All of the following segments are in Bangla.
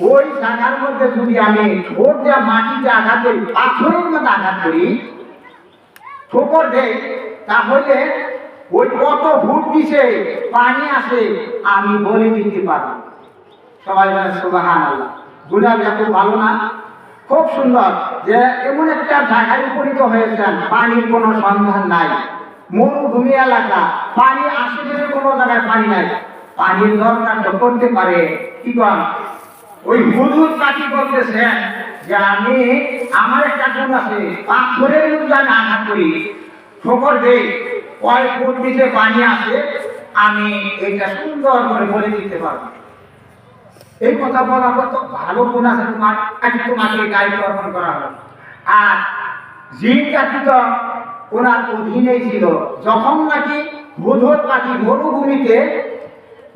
ওই জায়গার মধ্যে যদি আমি ঠোঁট দেওয়া মাটিতে আঘাত করি পাথরের মধ্যে আঘাত করি, ঠোকর দেয়, তাহলে ওই কত ফুট নিচে পানি আসে আমি বলে দিতে পারব। সবাই বলে সুবাহান আল্লাহ গুণাবটা খুব ভালো না? খুব সুন্দর যে এমন একটা জায়গায় উপনীত হয়েছেন, পানির কোনো সন্ধান নাই। মরুভূমি এলাকা, পানি আশেপাশে কোনো জায়গায় পানি নাই। পানির দরকারটা করতে পারে। কি কন? ওই হুদুদ পাখি বলতেছেন যে আমি, আমার একটা গুণ আছে পাথরের মধ্যে আমি আঘাত করি ঠোকর দেই কয় ফুট নিচে পানি আছে, আমি এটা সুন্দর করে বলে দিতে পারব। এই কথা বলা কত ভালো গুণ আছে তোমার, আজ তোমাকে গাইড অর্পণ করা হলো। আর জিন জাতি তো ওনার অধীনেই ছিল, যখন নাকি হুদহুদ পাখি মরুভূমিতে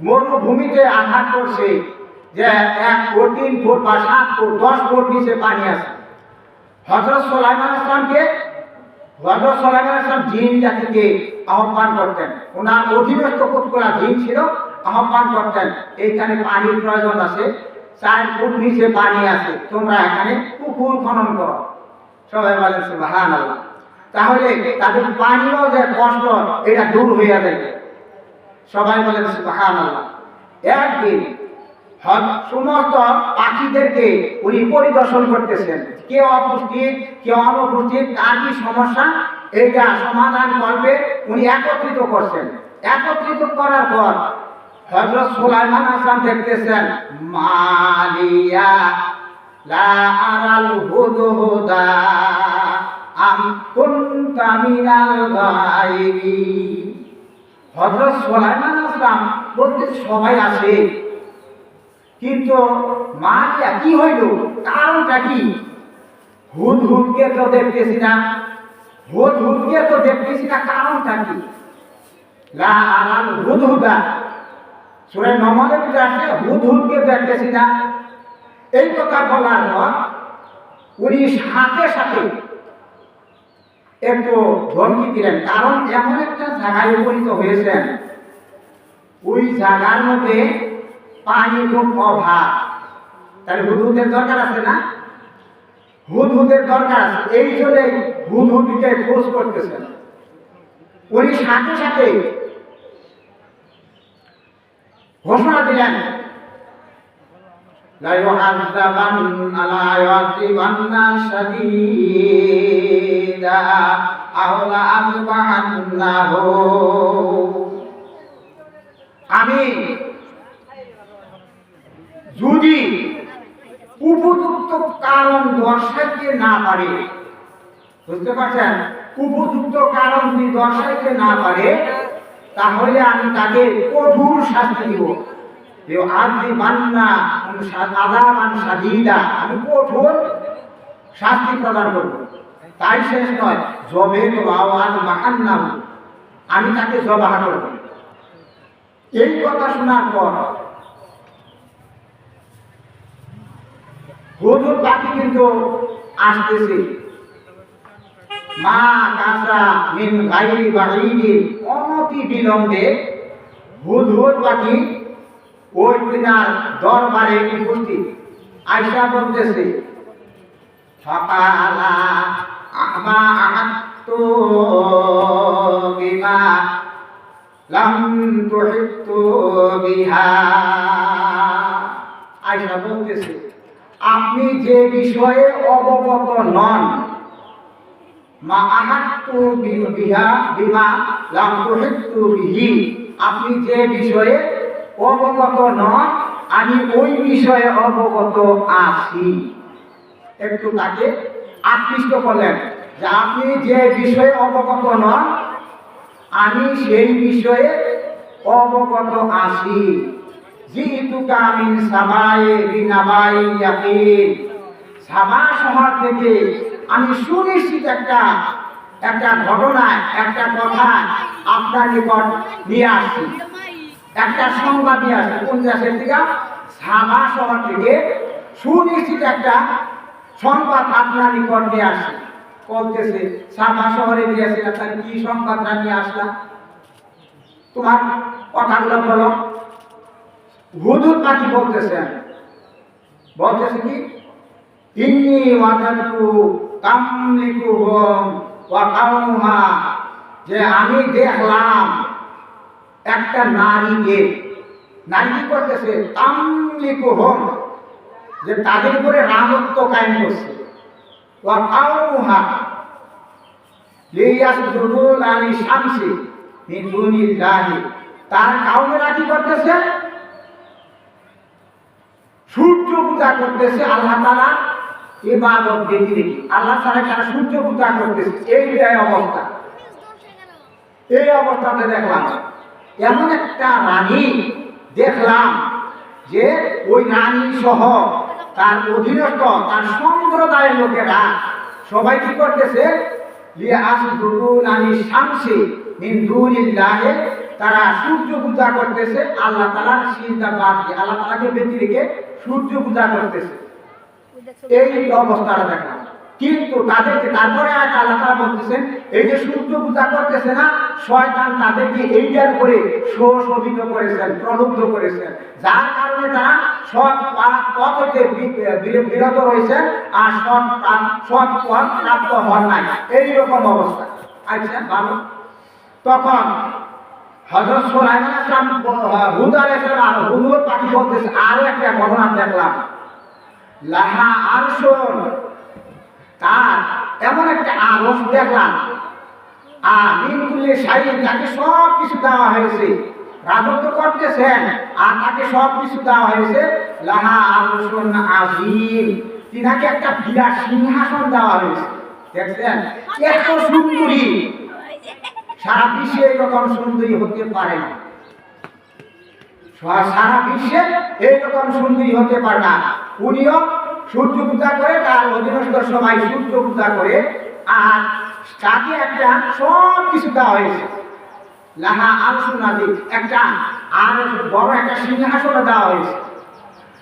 মরুভূমিতে আঘাত করছে যে এক ফুট, তিন ফুট বা সাত ফুট, দশ ফুট নিচে পানি আছে। হজরত সোলাইমান আসলামকে, হজরত সোলাইমান আসলাম জিন জাতিকে আহ্বান করতেন। ওনার অধীনস্থ কতগুলা জিন ছিল, আহ্বান করতেন, এইখানে পানির প্রয়োজন আছে, চার ফুট নিচে পানি আছে, তোমরা এখানে পুকুর খনন করো। সবাই বলেন সুবহান আল্লাহ তাহলে তাদের পানিও যে কষ্ট, এটা দূর হয়ে যাবে সবাই বলেন সুবহান আল্লাহ একদিন সমস্ত পাখিদেরকে উনি পরিদর্শন করতেছেন। কে অপুষ্টিত কে অনুপুষ্টিত কার কি সমস্যা, এইটা সমাধান করবে উনি একত্রিত করছেন। একত্রিত করার পর হজরত সুলাইমান আসলাম দেখতেছেন, মালিয়া লা আরাল হুদহুদা, আম কুনতা মিনাল গায়বি। হজরত সুলাইমান আসলাম বলতে সবাই আছে। কিন্তু মারিয়া কি হইল? কারণটা কি? হুদ হুদকে তো দেখতেছি না। হুদ হুদকে তো দেখতেছি না, কারণটা কি? লা আরাল হুদ হুদা সুরে ভিতরে আছে, হুদ হুদকে দেখতেছি না। এই কথা বলার পর উনি সাথে সাথে একটু ধমকি দিলেন। কারণ এমন একটা জায়গায় উপনীত হয়েছেন। ওই জায়গার মধ্যে পানি খুব অভাব। তাহলে হুদহুদের দরকার আছে না? হুদহুদের দরকার আছে। এই জন্যে হুদহুদিকে খোঁজ করতেছেন। উনি সাথে সাথে ঘোষণা দিলেন, আমি যদি উপযুক্ত কারণ দর্শাইতে না পারে, বুঝতে পারছেন? উপযুক্ত কারণ যদি দর্শাইতে না পারে, তাহলে আমি তাকে কঠোর শাস্তি দিব। যে আদি মান্না আদামান সাদিদা আমি কঠোর শাস্তি প্রদান করব। তাই শেষ নয়, জবে তো আওয়াজ মাহান্না আমি তাকে জবাহা করব। এই কথা শোনার পর হুজুর পাখি কিন্তু আসতেছে। মা কাঁচা মিন গাইরি বাড়িয়ে অনতি বিলম্বে হুদহুদ পাখি ওই দিনার দরবারে উপস্থিত। আয়সা বলতেছে, সকালা আমা আহাত্তু বিমা লাম তুহিত্তু বিহা। আয়সা বলতেছে আপনি যে বিষয়ে অবগত নন মা আপনি যে বিষয়ে অবগত নন, আমি ওই বিষয়ে অবগত আছি। একটু তাকে আকৃষ্ট করলেন যে আপনি যে বিষয়ে অবগত নন, আমি সেই বিষয়ে অবগত আছি। যেহেতু কামিন সাবায়ে বিনাবাই ইয়াকিন। সাবা শহর থেকে আমি সুনিশ্চিত একটা একটা ঘটনা, একটা কথা আপনার নিকট নিয়ে আসছি। একটা সংবাদ নিয়ে আসছি। কোন দেশের থেকে? সাবা শহর থেকে সুনিশ্চিত একটা সংবাদ আপনার নিকট নিয়ে আসছি। বলতেছে, সাবা শহরে নিয়ে গিয়েছিলাম তার কি সংবাদটা নিয়ে আসলাম তোমার কথাগুলো বলো। হুদুদ পাখি বলতেছেন? বলতেছে কি? ইন্নি ওয়াজাদতু তামলিকুহুম ওয়া কাওমুহা যে আমি দেখলাম একটা নারীকে। নারী কি করতেছে? তামলিকুহুম, যে তাদের উপরে রাজত্ব কায়েম করছে। ওয়া কাওমুহা লিয়াসজুদু লালি শামসি মিন দুনিল্লাহি। তার কাউমেরা কি করতেছে? সূর্য পূজা করতেছে আল্লাহ তারা ইবাদত দেখি দেখি। আল্লাহ তারা তারা সূর্য পূজা করতেছে? এইটাই অবস্থা। এই অবস্থাতে দেখলাম, এমন একটা রানী দেখলাম যে ওই রানী সহ তার অধীনস্থ, তার সম্প্রদায়ের লোকেরা সবাই কি করতেছে? লিয়ে আসুদুল আনি শামসি দুনিল্লাহে তারা সূর্য পূজা করতেছে, আল্লাহ তাআলার সিজদা বাদ দিয়ে, আল্লাহ তাআলাকে ব্যতি রেখে সূর্য পূজা করতেছে। এই অবস্থাটা দেখলাম। কিন্তু তাদেরকে তারপরে আজ আল্লাহ তাআলা বলতেছেন, এই যে সূর্য পূজা করতেছে না, শয়তান তাদেরকে এইটার উপরে শোষিত করেছেন, প্রলুব্ধ করেছেন। যার কারণে তারা সৎ পথ হতে বিরত রয়েছেন আর সৎ সৎ পথ প্রাপ্ত হন নাই। এইরকম অবস্থা। আচ্ছা ভালো। তখন হজরত সোলাইমান আসলাম হুদ আলাইসালাম আর হুদুর পাখি বলতেছে আরও একটা ঘটনা দেখলাম। লাহা আরশন, তার এমন একটা আরশ দেখলাম। আর মিনকুল্লি শাহিন তাকে সব কিছু দেওয়া হয়েছে। রাজত্ব করতেছেন, আর তাকে সব কিছু দেওয়া হয়েছে। লাহা আরশন আজিম তিনাকে একটা বিরাট সিংহাসন দেওয়া হয়েছে। দেখছেন এত সুন্দরী। সারা বিশ্বে এরকম সুন্দরী হতে পারে না। সারা বিশ্বে এইরকম সুন্দরী হতে পারে না। উনিও সূর্য পূজা করে, তার অধীনস্থ সবাই সূর্য পূজা করে, আর তাকে একটা সব কিছু দেওয়া হয়েছে। লাহা আলসুনাদি একটা আর বড় একটা সিংহাসন দেওয়া হয়েছে।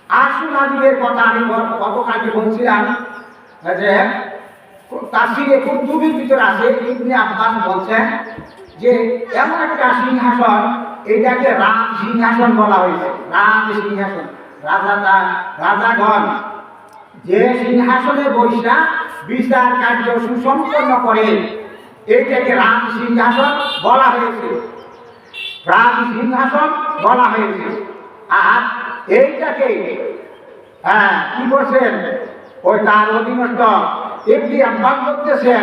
আলসুনাদিদের কথা আমি গত- গতকালকে বলছিলাম যে তাফসিরে কুতুবির ভিতর আছে, ইবনে আব্বাস বলছেন যে, এমন একটা সিংহাসন, এটাকে রাজ সিংহাসন বলা হয়েছে। রাজ সিংহাসন রাজা রাজাগণ। যে সিংহাসনে বৈশা বিচার কার্য সুসম্পন্ন করে এইটাকে রাজ সিংহাসন বলা হয়েছে। রাজ সিংহাসন বলা হয়েছে। আর এইটাকে হ্যাঁ কি করছেন? ওই তার অধীনস্থ একটি আহ্বান করতেছেন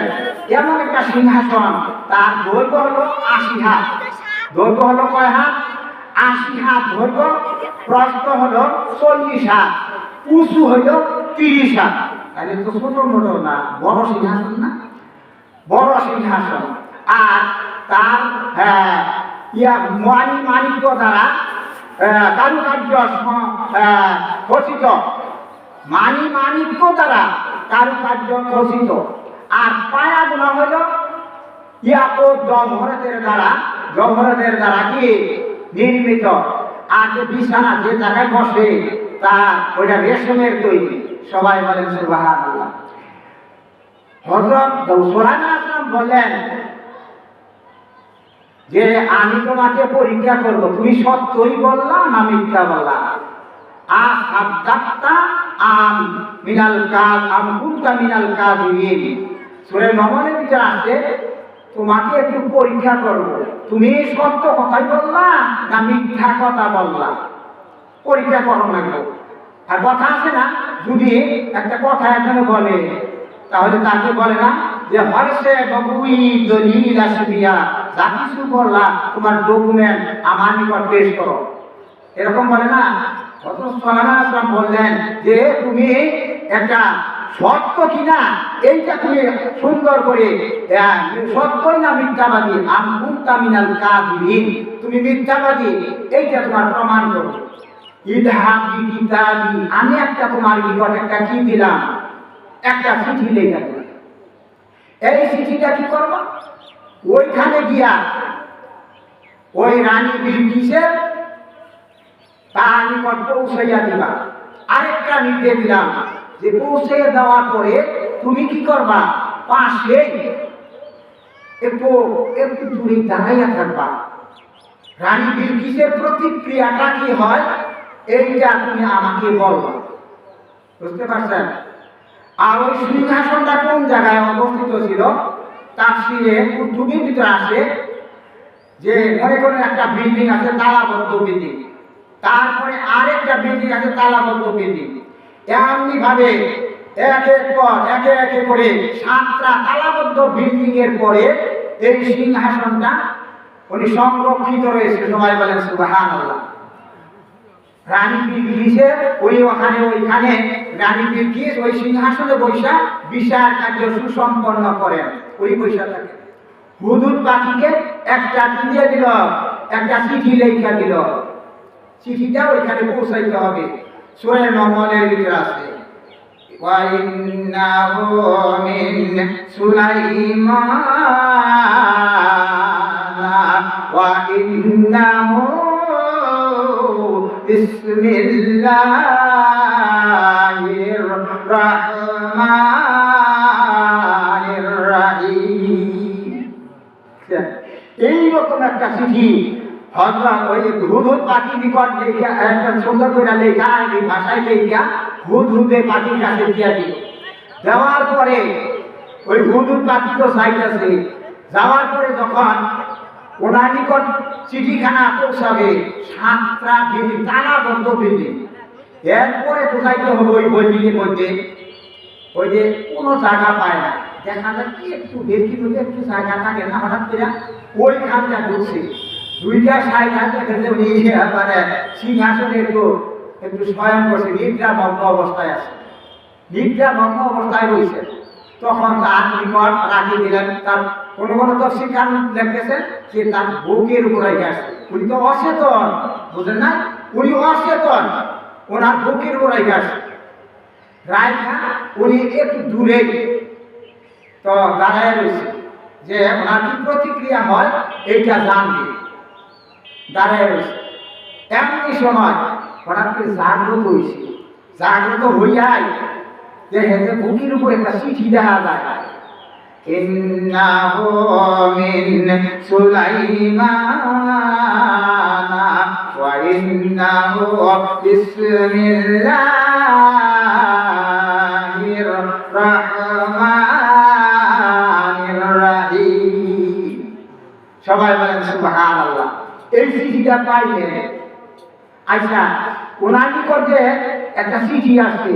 এমন একটা সিংহাসন তার দৈর্ঘ্য হলো আশি হাত। দৈর্ঘ্য হলো কয় হাত? আশি হাত দৈর্ঘ্য প্রস্থ হলো চল্লিশ হাত উঁচু হলো তিরিশ হাত। তাহলে তো ছোট মোটো না বড় সিংহাসন না? বড় সিংহাসন। আর তার হ্যাঁ, ইয়া মানি মানিক্য দ্বারা কারুকার্য স- আহ, খচিত মানি মানিক্য দ্বারা কারুকার্য খচিত আর পায়াগুলো হলো ইয়া ও জমহরতের দ্বারা জমহরতের দ্বারা কি? নির্মিত। আর যে বিছানা যে জায়গায় বসে, তা ওইটা রেশমের তৈরি। সবাই বলেন, সুবহানাল্লাহ। হজরত সোলানা আসলাম বললেন, যে আমি তোমাকে পরীক্ষা করব, তুমি সত্যই বললা না মিথ্যা বললা? আ সাদ্দাক্তা আম মিনাল কাজ, আম কুনতা মিনাল কাযিবিন সূরা মামুনের ভিতরে আছে তোমাকে একটু পরীক্ষা করব। তুমি সত্য কথাই বললা না মিথ্যা কথা বললা? পরীক্ষা করো না আর কথা আছে না, যদি একটা কথা এখানে বলে, তাহলে তাকে বলে না যে হরসে ববুই দলিল আসবিয়া যা কিছু বললা তোমার ডকুমেন্ট আমার নিকট পেশ করো। এরকম বলে না? সালামা বললেন যে তুমি একটা সত্য কিনা, এইটা তুমি সুন্দর করে সত্যই না মিথ্যাবাদী? আমকুন তামিনাল কাযিবিন তুমি মিথ্যাবাদী, এইটা তোমার প্রমাণ করো। আমি একটা তোমার নিকট একটা কি দিলাম? একটা চিঠি লেখা এই চিঠিটা কি করব? ওইখানে গিয়া ওই রানী বিলকিসের তার নিকট পৌঁছাইয়া দিবা। আরেকটা নির্দেশ দিলাম যে পৌঁছে দেওয়ার পরে তুমি কি করবা? পাশে একটু একটু দূরে দাঁড়াইয়া থাকবা। রানী বিলকিসের প্রতিক্রিয়াটা কি হয়? এইটা তুমি আমাকে বলবা বুঝতে পারছেন? আর ওই সিংহাসনটা কোন জায়গায় অবস্থিত ছিল? তার সিরে দুদিন ভিতরে আসে যে মনে করেন একটা বিল্ডিং আছে, তালাবদ্ধ বিল্ডিং। তারপরে আরেকটা বিল্ডিং আছে তালাবদ্ধ বিল্ডিং এমনি ভাবে এক এক পর একে একে করে সাতটা তালাবদ্ধ বিল্ডিং এর পরে এই সিংহাসনটা উনি সংরক্ষিত রয়েছে। সবাই বলেন সুবাহান বিলকিসে ওই ওখানে, ওইখানে রানী বিলকিস ওই সিংহাসনে বৈশা বিচার কার্য সুসম্পন্ন করেন। ওই বৈশা থাকে হুদুদ পাখিকে একটা দিয়ে দিল? একটা চিঠি লেখা দিল। চিঠিটা ওইখানে পৌঁছাইতে হবে সুরে নমলের ভিতরে আছে وإنه من سليمان وإنه بسم الله الرحمن الرحيم এইরকম একটা চিঠি হজরত ওই হুদুদ পাখি নিকট লেখা একটা সুন্দর করে লেখা এই ভাষায় লেখা হুদহুদে পাখির কাছে দিয়া দিল। পরে ওই হুদুদ পাখি তো চাইতেছে। যাওয়ার পরে যখন ওনার নিকট চিঠিখানা পৌঁছাবে, সাতটা বিল্ডিং তালা বন্ধ বিল্ডিং। এরপরে তো যাইতে হবে ওই বিল্ডিংয়ের মধ্যে? ওই যে কোনো জায়গা পায় না। দেখা যায় কি একটু বেশি একটু জায়গা থাকে না, হঠাৎ করে ওই খানটা ঢুকছে। দুইটা সাইড হাতে খেতে উনি মানে সিংহাসনে একটু একটু স্বয়ং করছে নিদ্রা ভগ্ন অবস্থায় আছে। নিদ্রা ভগ্ন অবস্থায় রয়েছে। তখন তার নিকট রাখি দিলেন। তার কোনো কোনো তো শিক্ষা লেগেছে যে তার বুকের উপর রেখে আসছে। উনি তো অচেতন, বুঝলেন না? উনি অচেতন, ওনার বুকের উপর রেখে আসছে। রায়খা উনি একটু দূরে তো দাঁড়ায় রয়েছে যে ওনার কি প্রতিক্রিয়া হয়, এইটা জানবে। দাঁড়ায় রয়েছে এমনি সময় হঠাৎ করে জাগ্রত হয়েছে জাগ্রত হইয়াই দেখে যে বুকের উপর একটা চিঠি দেখা যায় إنه من سليمان وإنه بسم الله الرحمن الرحيم সবাই বলেন সুবহান আল্লাহ এই চিঠিটা পাইলে। আচ্ছা ওনার নিকটে একটা চিঠি আসছে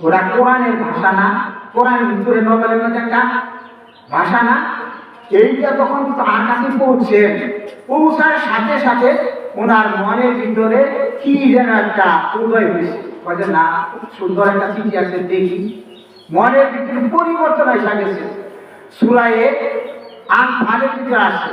ওরা কোরআনের ভাষা না, কোরআনের ভিতরে নোবেলের মধ্যে একটা ভাষা না। এইটা যখন তার কাছে পৌঁছে, পৌঁছার সাথে সাথে ওনার মনের ভিতরে কি যেন একটা উদয় হয়েছে। বলে না সুন্দর একটা চিঠি আছে, দেখি। মনের ভিতরে পরিবর্তন এসে গেছে। সুরায়ে আন ভালের ভিতরে আসছে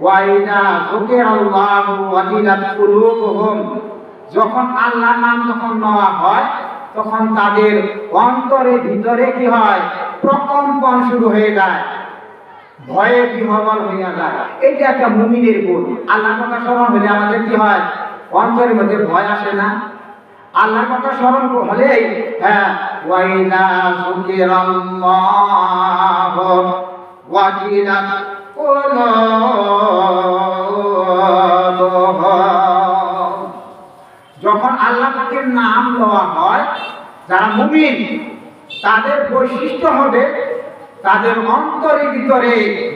ওয়াইদা যুকির আল্লাহু ওয়াজিলাত কুলুবুহুম। যখন আল্লাহর নাম যখন নেওয়া হয়, তখন তাদের অন্তরের ভিতরে কি হয়? প্রকম্পন শুরু হয়ে যায়। ভয়ে বিহবল হইয়া যায়। এটা একটা মুমিনের গুণ। আল্লাহর কথা স্মরণ হলে আমাদের কি হয়? অন্তরের মধ্যে ভয় আসে না। আল্লাহর কথা স্মরণ হলেই হ্যাঁ ওয়াইদা যুকিরাল্লাহু ওয়াজিলাত যখন আল্লাহ পাকের নাম দেওয়া হয়, যারা মুমিন, তাদের বৈশিষ্ট্য হবে তাদের অন্তরের ভিতরে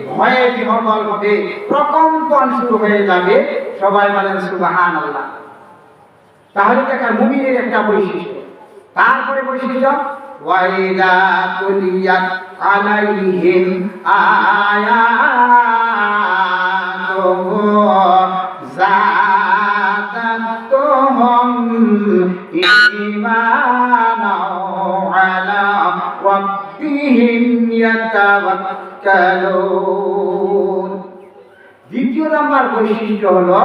ভয়ে বিহবল হবে, প্রকম্পন শুরু হয়ে যাবে। সবাই বলেন সুবাহান আল্লাহ তাহলে দেখা মুমিনের একটা বৈশিষ্ট্য। তারপরে বৈশিষ্ট্য? ওয়াইদা তুলিয়াত আলাইহিম আয়াতুহু زادتهم إيمانا على ربهم يتوكلون দ্বিতীয় নম্বর বৈশিষ্ট্য হলো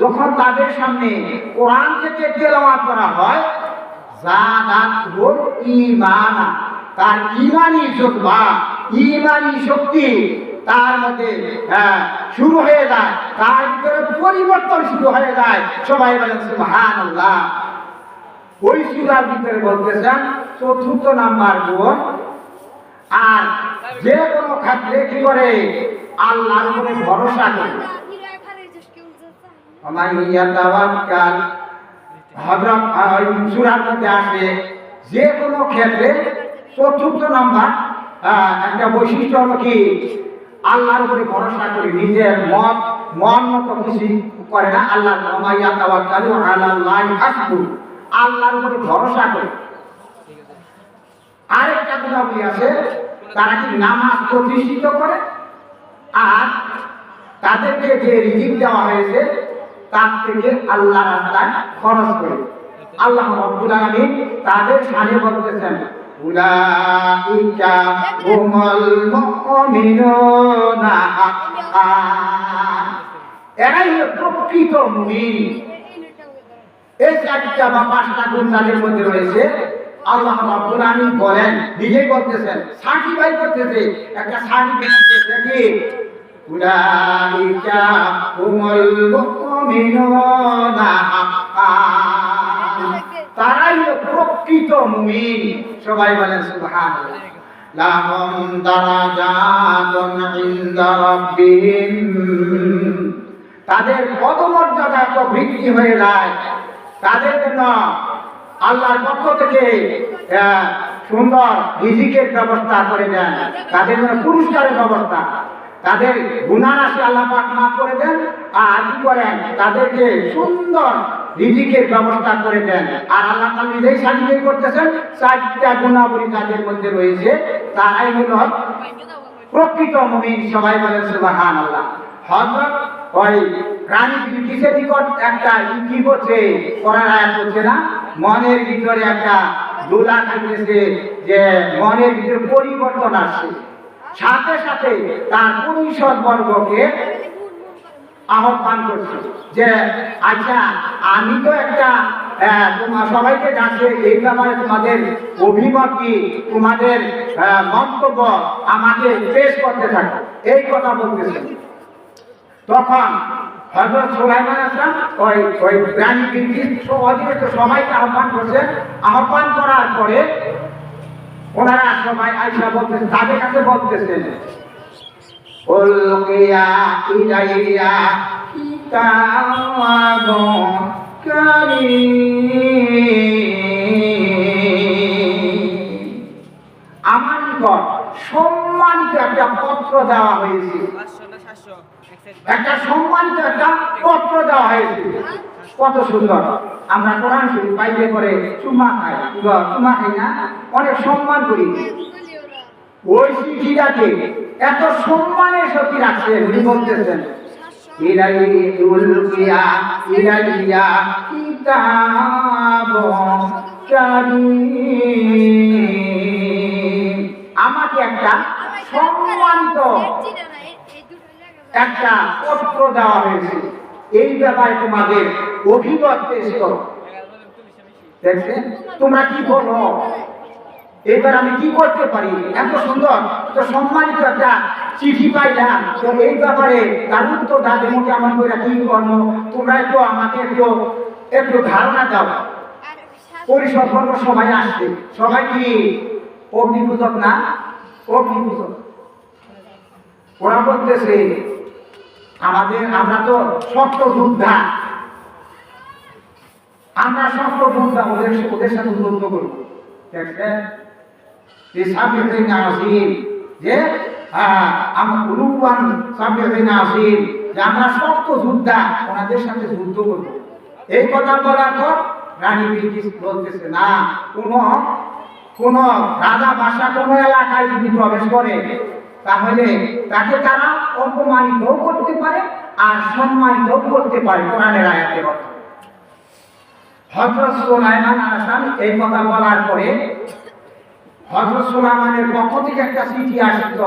যখন তাদের সামনে কোরআন থেকে তেলাওয়াত করা হয় ঈমানা। তার ঈমানি যোদ্ধা ঈমানি শক্তি তার মধ্যে হ্যাঁ, শুরু হয়ে যায়। তার ভিতরে পরিবর্তন শুরু হয়ে যায়। সবাই বলেন সুবহানাল্লাহ। ওই সুরার ভিতরে বলতেছেন চতুর্থ নাম্বার গুণ আর যে কোনো ক্ষেত্রে কি করে? আল্লাহর উপরে ভরসা করে। আমার ইয়াতাওয়াক্কাল হযরত ওই সূরার মধ্যে আসে, যে কোনো ক্ষেত্রে চতুর্থ নাম্বার একটা বৈশিষ্ট্য হলো কি? আল্লাহর উপরে ভরসা করে নিজের মত, মন মতো কিছু করে না। আল্লাহ আল্লাহর উপরে ভরসা করে। আরেকটা গুণাবলী আছে, তারা কি নামাজ প্রতিষ্ঠিত করে? আর তাদেরকে যে রিজিক দেওয়া হয়েছে তার থেকে আল্লাহ রাস্তায় খরচ করে। আল্লাহ রব্বুল তাদের সামনে বলতেছেন, উলাইকা প্রকৃত বা পাঁচটা মধ্যে রয়েছে, আল্লাহ বলেন বলতেছেন সার্টিফাই করতেছে, একটা হাক্কা তারাই প্রকৃত মুমিন। সবাই বলেন সুবহানাল্লাহ। লাহুম দারাজাতুন ইনদা তাদের পদমর্যাদা এত বৃদ্ধি হয়ে যায়। তাদের জন্য আল্লাহর পক্ষ থেকে সুন্দর রিজিকের ব্যবস্থা করে দেন। তাদের জন্য পুরস্কারের ব্যবস্থা। তাদের গুণারাশি আল্লাহ পাক মাফ করে দেন। আর কি করেন? তাদেরকে সুন্দর রিজিকের ব্যবস্থা করে দেন। আর আল্লাহ তাআলা নিজেই সার্টিফিকেট করতেছেন, চারটা গুণাবলী তাদের মধ্যে রয়েছে। তারাই হলো প্রকৃত মুমিন, সবাই বলেন সুবাহান আল্লাহ হযরত ওই প্রাণী কিসের নিকট একটা কি করছে করার আয়াত করছে না, মনের ভিতরে একটা দোলা থাকতেছে যে মনের ভিতরে পরিবর্তন আসছে। সাথে সাথে তার পরিষদ বর্গকে আহ্বান করছে যে আচ্ছা আমি তো একটা তোমার সবাইকে ডাকছে, এই ব্যাপারে তোমাদের অভিমত কি? তোমাদের মন্তব্য আমাকে পেশ করতে থাকো। এই কথা বলতেছে। তখন হজরত সুলাইমান আসলাম, ওই ওই প্রাণী সবাইকে আহ্বান করছে। আহ্বান করার পরে ওনারা সবাই আইসা বলতেছেন তাদের কাছে বলতেছেন উলকিয়া ইলাইয়া কিতাবুন আমার নিকট সম্মানিত একটা পত্র দেওয়া হয়েছে। একটা সম্মানিত একটা পত্র দেওয়া হয়েছে। কত সুন্দর। আমরা কোরআন শরীফ বাইরে করে চুমা খাই। চুমা খাই না? অনেক সম্মান করি। ওই চিঠিটাকে এত সম্মানের সাথে রাখছে উনি বলতেছেন আমাকে একটা সম্মানিত একটা পত্র দেওয়া হয়েছে। এই ব্যাপারে তোমাদের অভিমত পেশ করো। তোমরা কি বলো? এবার আমি কি করতে পারি? এত সুন্দর তো সম্মানিত একটা চিঠি পাইলাম। তো এই ব্যাপারে তার উত্তর দাদের মুখে আমার করে কি করব। তোমরা একটু আমাকে একটু একটু ধারণা দাও। বর্গ সবাই আসছে সবাই কি অগ্নিপূজক না? অগ্নিপূজক। ওরা বলতেছে আমাদের, আমরা তো শক্ত যোদ্ধা। আমরা শক্ত যোদ্ধা, ওদের ওদের সাথে আসিম যে আমরা শক্ত যোদ্ধা, ওনাদের সাথে যুদ্ধ করব। এই কথা বলতেছে, না, কোনো, কোন রাজা বাসা কোন এলাকায় যদি প্রবেশ করে তাহলে তাকে তারা অপমানিতও করতে পারে আর সম্মানিতও করতে পারে কোরআনের আয়াতের অর্থ। হজরত সুলাইমান আসাম এই কথা বলার পরে হজরত সুলাইমানের পক্ষ থেকে একটা চিঠি আসত,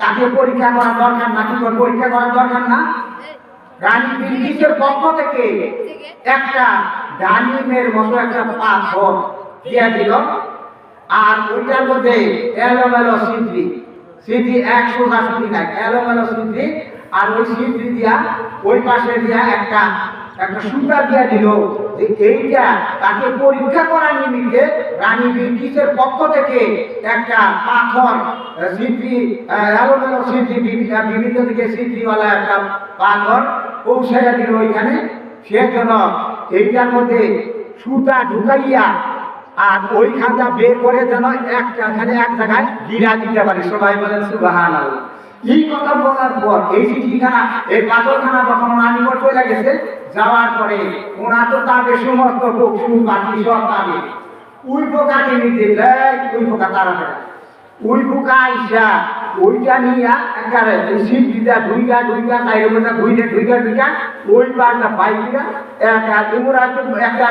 তাকে পরীক্ষা করা দরকার না করে পরীক্ষা করা দরকার না? রানী বিলকিসের পক্ষ থেকে একটা ডালিমের মতো একটা পাথর দিয়া দিল, আর ওইটার মধ্যে এলোমেলো সিদ্ধি সিদ্ধি এক সোজা সিদ্ধি নাই এলোমেলো সিদ্ধি আর ওই সিদ্ধি দিয়া ওই পাশে দিয়া একটা একটা সুতা দিয়া দিল যে এইটা তাকে পরীক্ষা করার নিমিত্তে রানী বিলকিসের পক্ষ থেকে একটা পাথর আহ, এলোমেলো সিদ্ধি বিভিন্ন দিকে সিদ্ধিওয়ালা একটা পাথর পৌঁছাইয়া দিল ওইখানে। সেজন্য এইটার মধ্যে সুতা ঢুকাইয়া আর ওইখানটা বের করে যেন এক এখানে এক জায়গায় গিরা দিতে পারে। সবাই বলেন সুবাহান এই কথা বলার পর, এই চিঠিখানা, এই পাথরখানা যখন নিকট চলে গেছে, যাওয়ার পরে ওনা তো তাকে সমস্ত পশু পাখি সব পাবে উই পোকাকে নিতে যায় উই পোকা তারা ওই পোকা আইসা ওইটা নিয়া একারে সিট দিতা ঢুইকা ঢুইকা তাইরে মধ্যে ঢুইকা ঢুইকা ঢুইকা ওই পাড়টা পাইপিরা একটা ইমুরা একটা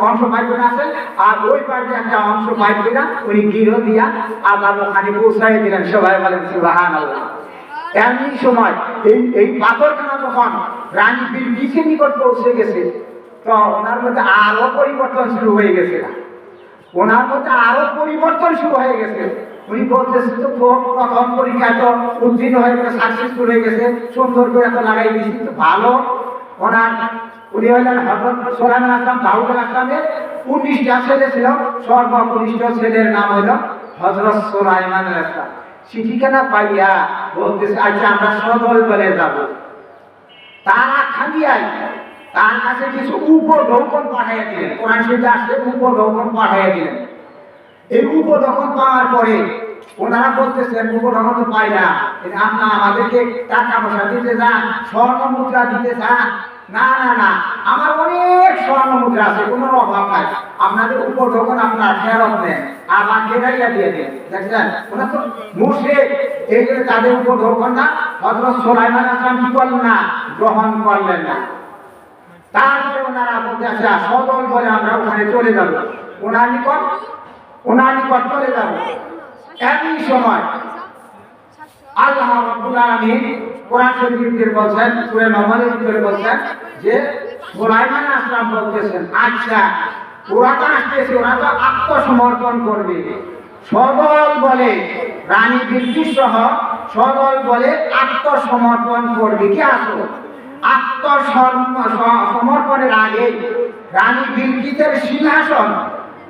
অংশ পাইপিনা আছে আর ওই পাড়ে একটা অংশ পাইপিনা উনি গিরো দিয়া আবার ওখানে পৌঁছাই দিলেন সবাই বলেন সুবাহান আল্লাহ এমনি সময়, এই এই পাথরখানা যখন রানী বিলকিসের নিকট পৌঁছে গেছে। তো ওনার মধ্যে আরও পরিবর্তন শুরু হয়ে গেছে। ওনার মধ্যে আরও পরিবর্তন শুরু হয়ে গেছে। উনি বলতেছে তো প্র- প্রথম পরীক্ষায় তো উত্তীর্ণ হয়ে গেছে সাকসেসফুল হয়ে গেছে, সুন্দর করে তো লাগাই দিয়েছি। তো ভালো ওনার, উনি হলেন হজরত সোলাইমান আসলাম দাউদ আসলামের উনিশটা ছেলে ছিল, সর্বকনিষ্ঠ ছেলের নাম হলো হজরত সোলাইমান আসলাম চিঠিখানা পাইয়া বলতেছে আচ্ছা আমরা সদল বলে যাব। তারা খালিয়াই তার কাছে কিছু উপঢৌকন পাঠাইয়া দিলেন। কোরআন শরীফে আসলে উপঢৌকন পাঠাইয়া দিলেন। এই উপঢৌকন পাওয়ার পরে ওনারা বলতেছেন উপঢৌকন তো পাই না। আপনার আমাদেরকে টাকা পয়সা দিতে চান, স্বর্ণ মুদ্রা দিতে চান। না না না, আমার অনেক স্বর্ণ মুদ্রা আছে, কোনো অভাব নাই। আপনাদের উপঢৌকন আপনার ফেরত নেন আবার ফেরাইয়া দিয়ে দেন। দেখছেন? ওনার তো মুর্শিদ, এই জন্য তাদের উপঢৌকন না। হজরত সোলাইমান আসলাম কি করলেন না? গ্রহণ করলেন না। তারপরে ওনারা বলতে আসা সদল বলে আমরা ওখানে চলে যাব। ওনার নিকট ওনার নিকট চলে যাব। একই সময় আল্লাহ রাব্বুল আলামিন কোরআন শরীফের বলছেন, সূরা নমলের ভিতরে বলছেন যে, সুলাইমান আসলাম বলতেছেন আচ্ছা ওরা তো আসতেছে, ওরা তো আত্মসমর্পণ করবে। সদল বলে রানী বিলকিস সহ সদল বলে আত্মসমর্পণ করবে। কি আসো আত্মসমর্পণের আগে রানী বিলকিসের সিংহাসন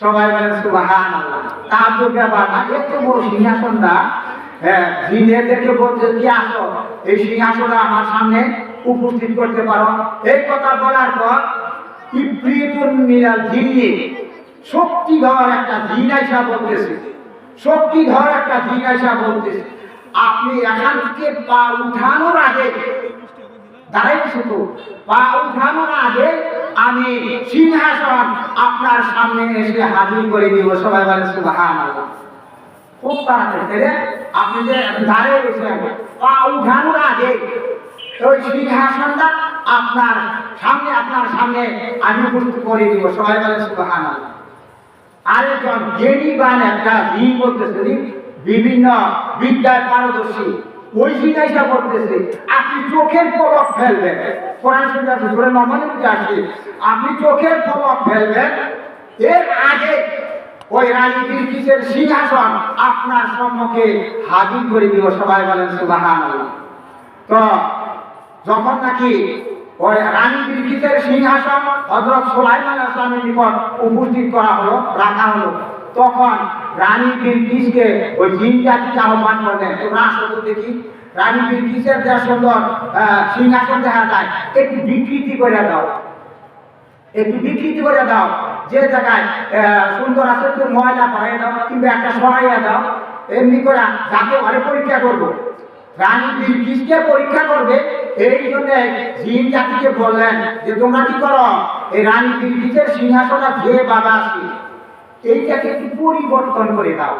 সবাই সুবাহান তার বলতে কি এই সিংহাসনটা আমার সামনে উপস্থিত করতে পারো। এই কথা বলার পর ইপ্রিতুন জিন্নি, শক্তিধর একটা জিন আইসা বলতেছে। শক্তিধর একটা জিন আইসা বলতেছে। আপনি এখান থেকে পা উঠানোর আগে দাঁড়াইছে শুধু। পা উঠানোর আগে আমি সিংহাসন আপনার সামনে এসে হাজির করে দিব সবাই বলে সুবাহান আল্লাহ খুব তাড়াতাড়ি? আপনি যে দাঁড়িয়ে গেছেন পা উঠানোর আগে ওই সিংহাসনটা আপনার সামনে আপনার সামনে আমি উপস্থিত করে দিব সবাই বলে সুবাহান আল্লাহ আরেকজন জ্ঞানীবান একটা দিন বলতেছে বিভিন্ন বিদ্যায় পারদর্শী। ওই জিজ্ঞাসা করতেছে। আপনি চোখের পলক ফেলবেন। কোরআন শরীফে আছে সূরা আছে আপনি চোখের পলক ফেলবেন। এর আগে ওই রানী বিলকিসের সিংহাসন আপনার সম্মুখে হাজির করে দিব সবাই বলেন, সুবহানাল্লাহ। তো যখন নাকি ওই রানী বিলকিসের সিংহাসন হযরত সুলাইমান আসলামের নিকট উপস্থিত করা হলো, রাখা হলো তখন রানী বিলকিসকে ওই জিন জাতিকে আহ্বান করলেন। তোমরা আসো তো দেখি রানী বিলকিসের যা সুন্দর সিংহাসন দেখা যায়, একটু বিকৃতি করে দাও। একটু বিকৃতি করে দাও। যে জায়গায় সুন্দর আছে, একটু ময়লা পাড়াই দাও, কিংবা একটা সরাইয়া দাও, এমনি করে যাকে ঘরে পরীক্ষা করব। রানী বিলকিসকে পরীক্ষা করবে, এই জন্য জিন জাতিকে বললেন যে, তোমরা কি করো? এই রানী বিলকিসের সিংহাসনটা ধুয়ে বাবা আসি এইটাকে একটু পরিবর্তন করে দাও।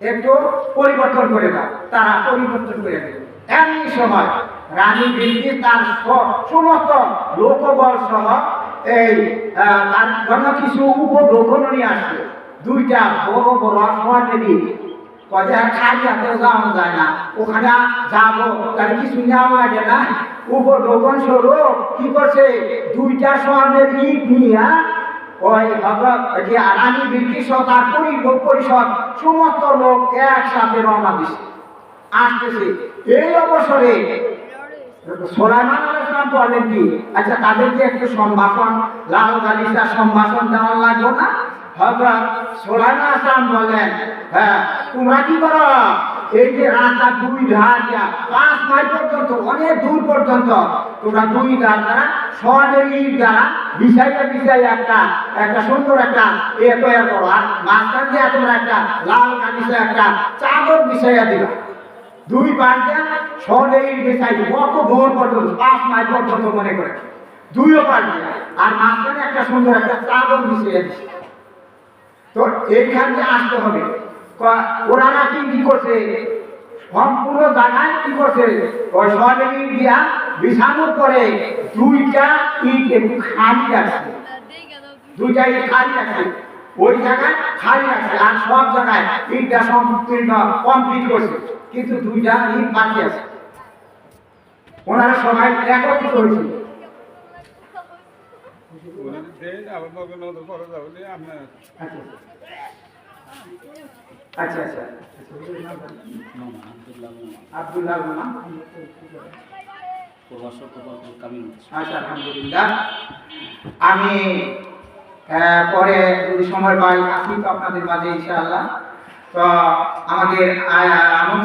একটু পরিবর্তন করে দাও। তারা পরিবর্তন করে দিল এমনি সময় রানী বিলকি তার সমস্ত লোকবল সহ এই তার জন্য কিছু উপদ্রবণ নিয়ে আসবে। দুইটা বড় বড় সোয়ালি কজা খালি হাতে যাওয়া যায় না। ওখানে যাব, তার কিছু নেওয়া লাগে না। উপদ্রবণ স্বরূপ কি করছে? দুইটা সোয়ালের ইট নিয়ে ওই হজরত যে রানী বিলকিস ও তার পরিবার পরিষদ, সমস্ত লোক একসাথে রওনা দিছে। আসতেছে। এই অবসরে সোলাইমান আলাইসালাম বলেন কি আচ্ছা তাদেরকে একটু সম্ভাষণ, লাল গালিসা সম্ভাষণ দেওয়া লাগবে না? হজরত সোলাইমান আলাইসালাম বলেন হ্যাঁ তোমরা কি করো? এই যে রাস্তা দুই ধার দিয়া, পাঁচ মাইল পর্যন্ত, অনেক দূর পর্যন্ত, তোমরা দুই ধার দ্বারা সনের ইট দ্বারা বিছাইয়া বিছাইয়া একটা একটা সুন্দর একটা এ তৈরি করো। আর মাঝখান দিয়ে তোমরা একটা লাল গালিসা একটা চাদর বিছাইয়া দিবা। দুই পাঁচটা সনেই বেসাই কত দূর পর্যন্ত, পাঁচ মাইল পর্যন্ত মনে করে। দুইও পারবে আর মাঝখানে একটা সুন্দর একটা চাদর মিশিয়ে দিচ্ছে তো এইখানে আসতে হবে। ওরা নাকি কি করছে? সম্পূর্ণ জায়গায় কি করছে? ওই সনেই দিয়া বিছানোর পরে দুইটা ইট একটু খালি রাখছে। দুইটা ইট খালি রাখছে। ওই জায়গায় খালি রাখছে আর সব জায়গায় ইটটা সম্পূর্ণ কমপ্লিট করছে। কিন্তু দুইটা ইট বাকি আছে। ওনারা সবাই একত্রিত হয়েছিল আবার আপনার আচ্ছা আচ্ছা। আব্দুল্লাহ আচ্ছা আলহামদুলিল্লাহ। আমি পরে যদি সময় পাই আসি তো আপনাদের মাঝে ইনশাআল্লাহ। তো আমাদের